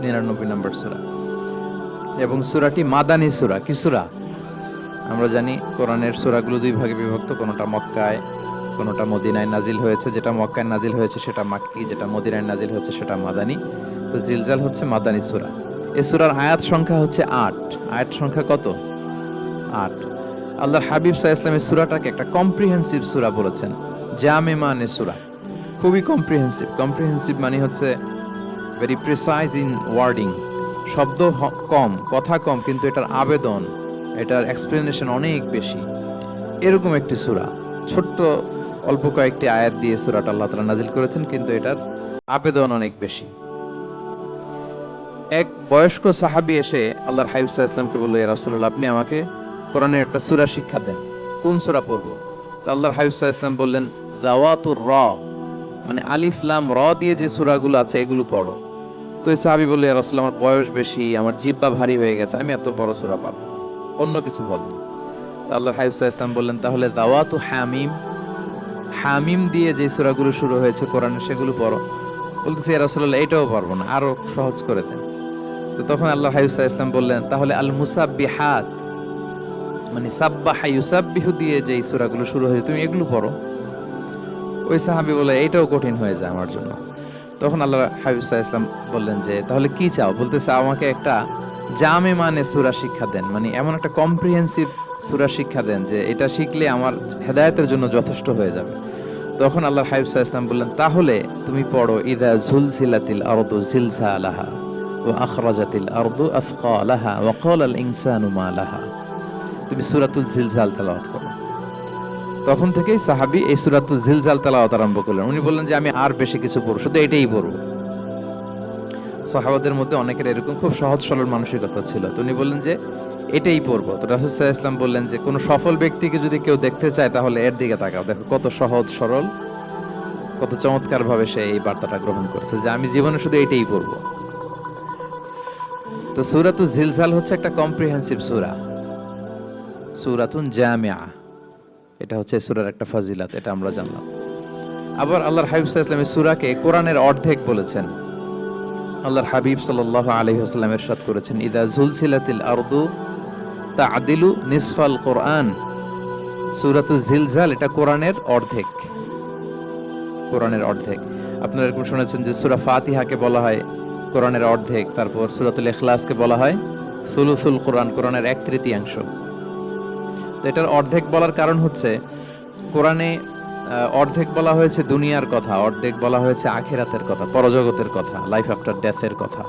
নিরানব্বই নম্বর সুরা। এবং সুরাটি মাদানি সুরা। কি সুরা? আমরা জানি কোরআনের সুরাগুলো দুই ভাগে বিভক্ত, কোনোটা মক্কায়, কোনোটা মদিনায় নাজিল হয়েছে। যেটা মক্কায় নাজিল হয়েছে সেটা মাক্কি, যেটা মদিনায় নাজিল হয়েছে সেটা মাদানি। তো জিলজাল হচ্ছে মাদানি সুরা। এ সুরার আয়াত সংখ্যা হচ্ছে আট। আয়াত সংখ্যা কত? আট। আল্লাহর হাবিব সাহা ইসলামের সুরাটাকে একটা কম্প্রিহেন্সিভ সুরা বলেছেন। জামে মানে সুরা। খুবই কম্প্রিহেন্সিভ কম্প্রিহেন্সিভ মানে হচ্ছে ভেরি প্রিসাইজ ইন ওয়ার্ডিং শব্দ কম, কথা কম, কিন্তু এটার আবেদন, এটার এক্সপ্লেনেশন অনেক বেশি। এরকম একটি সুরা। ছোট্ট, অল্প কয়েকটি আয়াত দিয়ে সুরাটা আল্লাহ তালা নাজিল করেছেন, কিন্তু এটার আবেদন অনেক বেশি। এক বয়স্ক সাহাবী এসে আল্লাহর হাইব ইসলামকে বলল রাসূলুল্লাহ, আপনি আমাকে কোরআনের একটা সূরা শিক্ষা দেন। কোন সূরা পড়ব? তো আল্লাহর হাইব ইসলাম বললেন, জাওয়াতুর র মানে আলিফ লাম র দিয়ে যে সূরাগুলো আছে, এগুলো পড়ো। তো এই সাহাবী বলল রাসূলুল্লাহ, আমার বয়স বেশি, আমার জিব্বা ভারী হয়ে গেছে, আমি এত বড় সুরা পারব না। অন্য কিছু বলব তো আল্লাহর হাইব ইসলাম বললেন, তাহলে জাওয়াতু হামিম হামিম দিয়ে যে সুরাগুলো শুরু হয়েছে কোরআন, সেগুলো পড়ো। বলতেছে রাসূলুল্লাহ, এটাও পারব না, আরও সহজ করে দেন। তো তখন আল্লাহ হাইসা ইসলাম বললেন, তাহলে আল মুসাব্বি হাত মানে সাব্বাহা ইউসাব্বিহু দিয়ে যে সূরাগুলো শুরু হয়েছে, তুমি এগুলো পড়ো। ওই সাহাবী বলে এটাও কঠিন হয়ে যায় আমার জন্য। তখন আল্লাহ হাবিব ইসলাম বললেন যে, তাহলে কি চাও? বলতেছে, আমাকে একটা জামে মানে সুরা শিক্ষা দেন। মানে এমন একটা কম্প্রিহেন্সিভ সুরা শিক্ষা দেন যে, এটা শিখলে আমার হেদায়তের জন্য যথেষ্ট হয়ে যাবে। তখন আল্লাহর হাইব ইসলাম বললেন, তাহলে তুমি পড়ো, ইদা ঝুলসিলাতিল আরদু ঝিলসা আলাহা ও আখরাজাতিল আরদু আফকা আলাহা ওয়াকল আল ইনসানু মা আলাহা তুমি সুরাতুল জিলসাল তালাওয়াত করো। তখন থেকেই সাহাবি এই সূরাতুল জিলজাল তেলাওয়াত আরম্ভ করলেন। উনি বললেন যে, আমি আর বেশি কিছু পড়ব, শুধু এটাই পড়ব। সাহাবাদের মধ্যে অনেকের এরকম খুব সহজ সরল মানসিকতা ছিল। তো উনি বললেন যে, এটাই পড়ব। তো আলাইহি ইসলাম বললেন যে, কোনো সফল ব্যক্তিকে যদি কেউ দেখতে চায়, তাহলে এর দিকে তাকাও। দেখো, কত সহজ সরল, কত চমৎকার ভাবে সে এই বার্তাটা গ্রহণ করেছে যে, আমি জীবনে শুধু এটাই পড়ব। তো সুরাতু জিলজাল হচ্ছে একটা কম্প্রিহেন্সিভ সুরা। সুরাতুন জামিয়া এটা হচ্ছে সুরার একটা ফাজিলাত, এটা আমরা জানলাম। আবার আল্লাহর হাবিব আলাইহি সুরাকে কোরআনের অর্ধেক বলেছেন। আল্লাহর হাবিব সাল্লাল্লাহু আলাইহি ওয়াসাল্লাম ইরশাদ করেছেন, ইদা জুলসিলাতিল আরদু তাআদিলু নিসফাল কোরআন। সূরাতু জিলজাল, এটা কোরআনের অর্ধেক। কোরআনের অর্ধেক। আপনারা এরকম শুনেছেন যে সূরা ফাতিহাকে বলা হয় কোরআনের অর্ধেক, তারপর সূরাতুল ইখলাসকে বলা হয় সুলুসুল কোরআন, কোরআনের এক তৃতীয়াংশ। তো এটার অর্ধেক বলার কারণ হচ্ছে, কোরআনে অর্ধেক বলা হয়েছে দুনিয়ার কথা, অর্ধেক বলা হয়েছে আখেরাতের কথা, পরজগতের কথা লাইফ আফটার ডেথের কথা।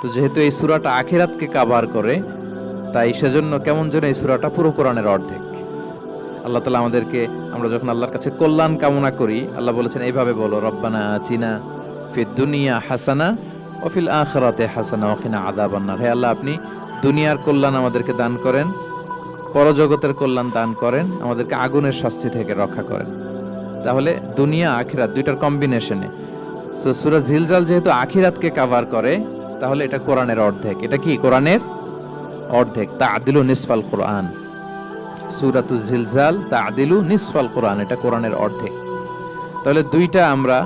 তো যেহেতু এই সুরাটা আখেরাতকে কাভার করে, তাই সেজন্য কেমন যেন এই সুরাটা পুরো কোরআনের অর্ধেক। আল্লাহ তালা আমাদেরকে, আমরা যখন আল্লাহর কাছে কল্যাণ কামনা করি, আল্লাহ বলেছেন, এইভাবে বলো, রব্বানা চিনা ফিদ দুনিয়া হাসানা অফিল আখরাতে হাসানা ওখিনা আদাবান্নার হে আল্লাহ, আপনি দুনিয়ার কল্যাণ আমাদেরকে দান করেন পরজগতের কল্যাণ দান করেন, আমাদেরকে আগুনের শাস্তি থেকে রক্ষা করেন। তাহলে দুনিয়া, আখিরাত দুইটার কম্বিনেশনে সো সুরা ঝিলজাল যেহেতু আখিরাতকে কাভার করে, তাহলে এটা কোরআনের অর্ধেক। এটা কি? কোরআনের অর্ধেক। তা আদিলু নিসফাল কোরআন। সুরাতু ঝিলজাল তা আদিলু নিসফাল কোরআন। এটা কোরআনের অর্ধেক। তাহলে দুইটা আমরা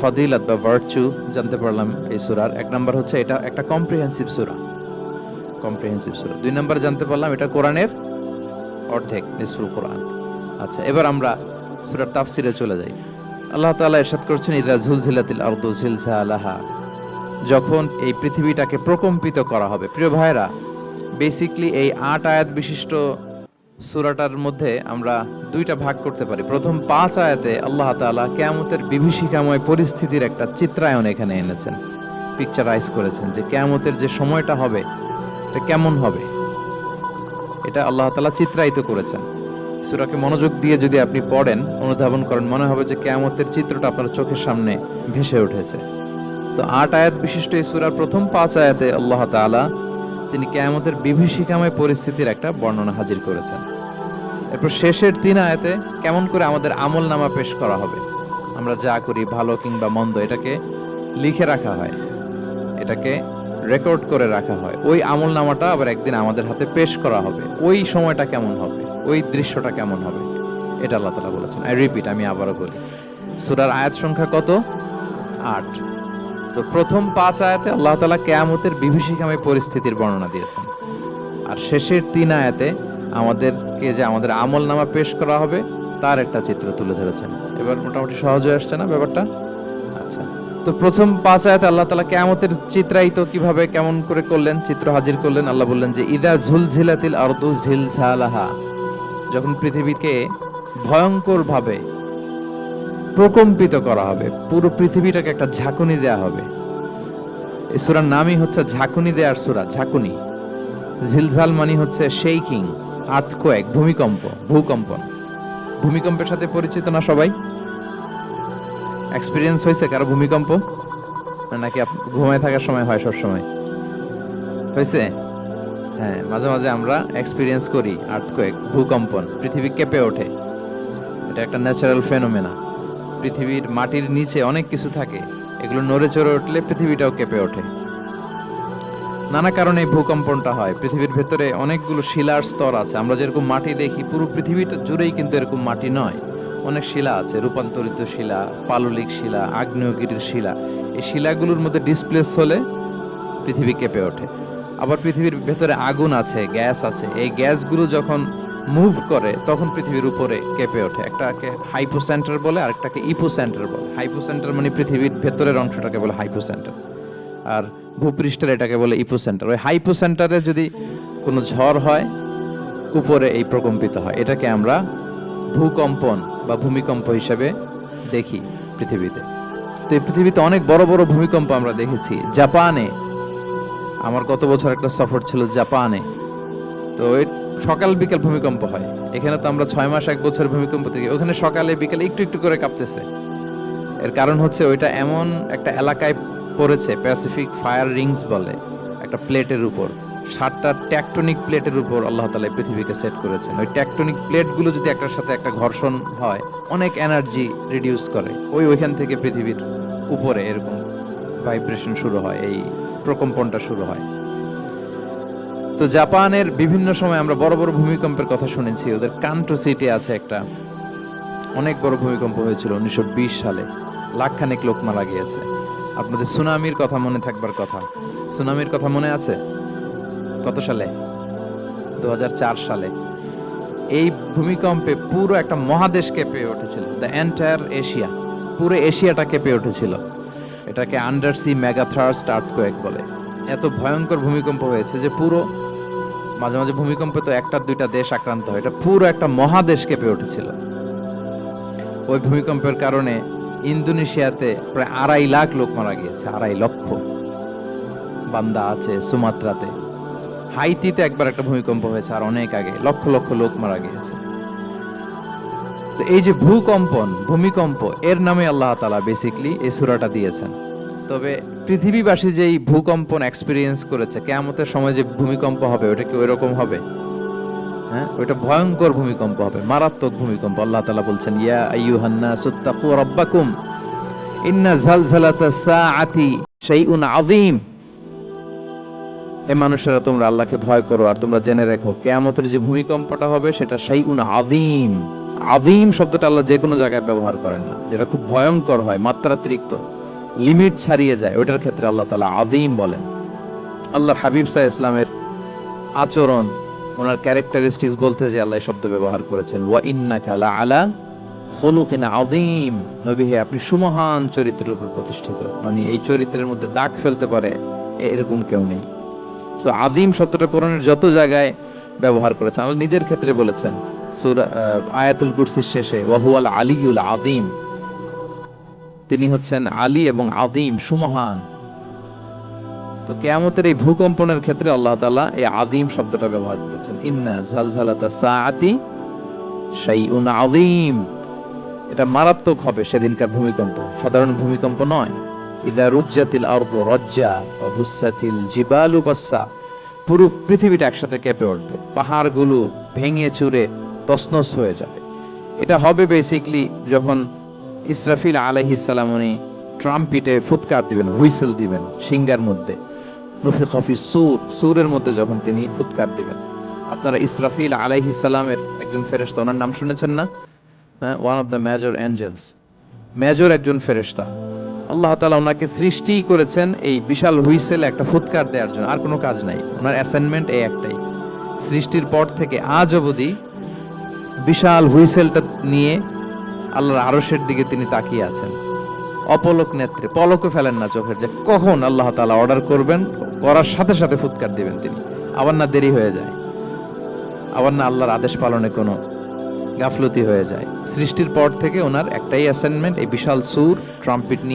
ফদিলত বা ভার্চু জানতে পারলাম এই সুরার। এক নম্বর হচ্ছে এটা একটা কম্প্রিহেন্সিভ সুরা। কম্প্রিহেন্সিভ সুরা দুই নম্বর জানতে পারলাম, এটা কোরআনের অর্ধেক, নিসফুল কোরআন। আচ্ছা এবার আমরা সুরার তাফসিরে চলে যাই। আল্লাহ তাআলা ইরশাদ করছেন, ইদা ঝুলঝিলাতিল আরদু জিলজালাহা যখন এই পৃথিবীটাকে প্রকম্পিত করা হবে। প্রিয় ভাইরা বেসিকলি এই আট আয়াত বিশিষ্ট সুরাটার মধ্যে আমরা দুইটা ভাগ করতে পারি। প্রথম পাঁচ আয়াতে আল্লাহ তাআলা কেয়ামতের বিভীষিকাময় পরিস্থিতির একটা চিত্রায়ন এখানে এনেছেন। পিকচারাইজ করেছেন যে কেয়ামতের যে সময়টা হবে এটা কেমন হবে? এটা আল্লাহ তাআলা চিত্রায়িত করেছেন। সূরাকে মনোযোগ দিয়ে যদি আপনি পড়েন, অনুধাবন করেন, মনে হবে যে কেয়ামতের চিত্রটা আপনার চোখের সামনে ভেসে উঠেছে। তো আট আয়াত বিশিষ্ট এই সূরার প্রথম পাঁচ আয়াতে আল্লাহ তাআলা তিনি কেয়ামতের বিভীষিকাময় পরিস্থিতির একটা বর্ণনা হাজির করেছেন। এরপর শেষের তিন আয়াতে কেমন করে আমাদের আমল নামা পেশ করা হবে? আমরা যা করি ভালো কিংবা মন্দ, এটাকে লিখে রাখা হয়। এটাকে রেকর্ড করে রাখা হয়। ওই আমল নামাটা আবার একদিন আমাদের হাতে পেশ করা হবে। ওই সময়টা কেমন হবে? ওই দৃশ্যটা কেমন হবে? এটা আল্লাহ তালা বলেছেন। আই রিপিট আমি আবারও বলি। সুরার আয়াত সংখ্যা কত? আট। তো প্রথম পাঁচ আয়াতে আল্লাহ তালা কেয়ামতের বিভীষিকাময় পরিস্থিতির বর্ণনা দিয়েছেন। আর শেষের তিন আয়াতে আমাদেরকে যে আমাদের আমল নামা পেশ করা হবে, তার একটা চিত্র তুলে ধরেছেন। এবার মোটামুটি সহজ হয়ে আসছে না ব্যাপারটা? তো প্রথম পাঁচ আয়াতে আল্লাহ তালা কেয়ামতের চিত্রায়িত কীভাবে কেমন করে করলেন, চিত্র হাজির করলেন, আল্লাহ বললেন যে, ইদা ঝুলঝিলাতিল আরদু ঝিলঝালাহা যখন পৃথিবীকে ভয়ঙ্কর ভাবে প্রকম্পিত করা হবে, পুরো পৃথিবীটাকে একটা ঝাঁকুনি দেয়া হবে। এই সূরার নামই হচ্ছে ঝাঁকুনি দেয়ার সূরা, ঝাঁকুনি। ঝিলঝাল মানে হচ্ছে শেকিং আর্থকোয়েক, ভূমিকম্প, ভূকম্পন। ভূমিকম্পের সাথে পরিচিত না সবাই? এক্সপিরিয়েন্স হয়েছে কারও ভূমিকম্প? নাকি ঘুমায় থাকার সময় হয় সব সময় হয়েছে? হ্যাঁ মাঝে মাঝে আমরা এক্সপিরিয়েন্স করি আর্থকোয়েক ভূকম্পন, পৃথিবী কেঁপে ওঠে। এটা একটা ন্যাচারাল ফেনোমেনা পৃথিবীর মাটির নিচে অনেক কিছু থাকে। এগুলো নড়ে চড়ে উঠলে পৃথিবীটাও কেঁপে ওঠে। নানা কারণে ভূকম্পনটা হয়। পৃথিবীর ভেতরে অনেকগুলো শিলার স্তর আছে। আমরা যেরকম মাটি দেখি, পুরো পৃথিবীটা জুড়েই কিন্তু এরকম মাটি নয়। অনেক শিলা আছে, রূপান্তরিত শিলা, পাললিক শিলা, আগ্নেয়গিরির শিলা। এই শিলাগুলোর মধ্যে ডিসপ্লেস হলে পৃথিবী কেঁপে ওঠে। আবার পৃথিবীর ভেতরে আগুন আছে, গ্যাস আছে। এই গ্যাসগুলো যখন মুভ করে, তখন পৃথিবীর উপরে কেঁপে ওঠে। একটাকে হাইপোসেন্টার বলে আর আরেকটাকে ইপোসেন্টার বলে। হাইপোসেন্টার মানে পৃথিবীর ভেতরের অংশটাকে বলে হাইপোসেন্টার আর ভূপৃষ্ঠের এটাকে বলে ইপোসেন্টার ওই হাইপোসেন্টারে যদি কোনো ঝড় হয়, উপরে এই প্রকম্পিত হয়। এটাকে আমরা ভূকম্পন বা ভূমিকম্প হিসেবে দেখি পৃথিবীতে। তো এই পৃথিবীতে অনেক বড় বড় ভূমিকম্প আমরা দেখেছি। জাপানে, আমার গত বছর একটা সফর ছিল জাপানে। তো সকাল বিকাল ভূমিকম্প হয়। এখানে তো আমরা ছয় মাস, এক বছর ভূমিকম্প দেখি। ওখানে সকালে বিকালে একটু একটু করে কাঁপতেছে। এর কারণ হচ্ছে ওইটা এমন একটা এলাকায় পড়েছে প্যাসিফিক ফায়ার রিংস বলে, একটা প্লেটের উপর। সাতটা ট্যাকটনিক প্লেটের উপর আল্লাহ তালা পৃথিবীকে সেট করেছেন। ওই ট্যাকটনিক প্লেটগুলো যদি একটার সাথে একটা ঘর্ষণ হয়, অনেক এনার্জি রিডিউস করে। ওই ওইখান থেকে পৃথিবীর উপরে এরকম ভাইব্রেশন শুরু হয়, এই প্রকম্পনটা শুরু হয়। তো জাপানের বিভিন্ন সময় আমরা বড় বড় ভূমিকম্পের কথা শুনেছি। ওদের কান্ট্রো সিটি আছে একটা। অনেক বড় ভূমিকম্প হয়েছিল উনিশশো বিশ সালে। লাখখানেক লোক মারা গিয়েছে। আপনাদের সুনামির কথা মনে থাকবার কথা। সুনামির কথা মনে আছে? কত সালে? দু সালে। এই ভূমিকম্পে পুরো একটা মহাদেশ কেঁপে উঠেছিল। দ্য এন্টায়ার এশিয়া পুরো এশিয়াটা কেঁপে উঠেছিল। এটাকে আন্ডার সি মেগাথ্রাস্ট আর্থকোয়েক বলে। এত ভয়ঙ্কর ভূমিকম্প হয়েছে যে পুরো, মাঝে মাঝে ভূমিকম্পে তো একটা দুইটা দেশ আক্রান্ত হয়। এটা পুরো একটা মহাদেশ কেঁপে উঠেছিল। ওই ভূমিকম্পের কারণে ইন্দোনেশিয়াতে প্রায় আড়াই লাখ লোক মারা গিয়েছে, আড়াই লক্ষ। বান্দা আছে সুমাত্রাতে। হাইতিতে একবার একটা ভূমিকম্প হয়েছে আর অনেক আগে, লক্ষ লক্ষ লোক মারা গিয়েছে। তো এই যে ভূকম্পন, ভূমিকম্প, এর নামে আল্লাহ তালা বেসিকলি এই সুরাটা দিয়েছেন। তবে পৃথিবীবাসী যেই ভূকম্পন এক্সপিরিয়েন্স করেছে, কেয়ামতের সময় যে ভূমিকম্প হবে, ওটা কি ওই রকম হবে? হ্যাঁ? ওটা ভয়ঙ্কর ভূমিকম্প হবে, মারাত্মক ভূমিকম্প, আল্লাহ তালা বলছেন, ইয়া আইয়ুহান্না সুত্তাকু রাব্বাকুম, ইন্না জালজালাতা সাআতি শাইউন আযীম। হে মানুষেরা তোমরা আল্লাহকে ভয় করো আর তোমরা জেনে রেখো, কেয়ামতের যে ভূমিকম্পটা হবে সেটা শাইউন আদিম আদিম শব্দটা আল্লাহ যে কোনো জায়গায় ব্যবহার করেন না, যেটা খুব ভয়ঙ্কর হয়, মাত্রাতিরিক্ত লিমিট ছাড়িয়ে যায় ওটার ক্ষেত্রে আল্লাহ তালা আদিম বলেন। আল্লাহ হাবিব সাল্লাল্লাহু ইসলামের আচরণ, ওনার ক্যারেক্টারিস্টিক্স বলতে যে আল্লাহ শব্দ ব্যবহার করেছেন, ওয়া ইন্না খালা আলা খুলুকিন আযীম। নবী আপনি সুমহান চরিত্রের উপর প্রতিষ্ঠিত। মানে এই চরিত্রের মধ্যে দাগ ফেলতে পারে এরকম কেউ নেই। তো আদিম শব্দটা কোরআনের যত জায়গায় ব্যবহার করেছেন আমার নিজের ক্ষেত্রে বলেছেন আয়াতুল কুরসির শেষে, ওয়াহুয়াল আলিউল আযীম। তিনি হচ্ছেন আলী এবং আদিম সুমহান। তো কেয়ামতের এই ভূকম্পনের ক্ষেত্রে আল্লাহ তালা এই আদিম শব্দটা ব্যবহার করেছেন, ইন্না জালজালাতা সাআতি শাইউন আযীম। এটা মারাত্মক হবে সেদিনকার ভূমিকম্প। সাধারণ ভূমিকম্প নয়। ইদা রুজ্জাতিল আরদু রজ্জা বুসাতিল জিবালু বাসসা। পুরো পৃথিবীটা একসাথে কেঁপে উঠবে। পাহাড়গুলো ভেঙে চুরে তছনছ হয়ে যাবে। এটা হবে বেসিকলি যখন ইসরাফিল আলাইহিস সালাম উনি ট্রাম্পিটে ফুৎকার দিবেন, হুইসেল দিবেন সিঙ্গার মধ্যে। রফিক হাফিজ সুর, সুরের মধ্যে যখন তিনি ফুৎকার দিবেন। আপনারা ইসরাফিল আলাইহিস সালামের একজন ফেরেশতা, ওনার নাম শুনেছেন না? One of the major angels major একজন ফেরেশতা। আল্লাহ তালা ওনাকে সৃষ্টি করেছেন এই বিশাল হুইসেল, একটা ফুৎকার দেওয়ার জন্য। আর কোনো কাজ নাই। ওনার অ্যাসাইনমেন্ট এই একটাই। সৃষ্টির পর থেকে আজ অবধি বিশাল হুইসেলটা নিয়ে আল্লাহর আরশের দিকে তিনি তাকিয়ে আছেন। অপলক নেত্রে পলকও ফেলেন না চোখের যে কখন আল্লাহ তালা অর্ডার করবেন, করার সাথে সাথে ফুৎকার দিবেন তিনি। আবার না দেরি হয়ে যায়। আবার না আল্লাহর আদেশ পালনে কোনো গাফলতি হয়ে যায়। সৃষ্টির পর থেকে ওনার একটাই অ্যাসাইনমেন্ট এই বিশাল সুর ট্রাম্পিট নিয়ে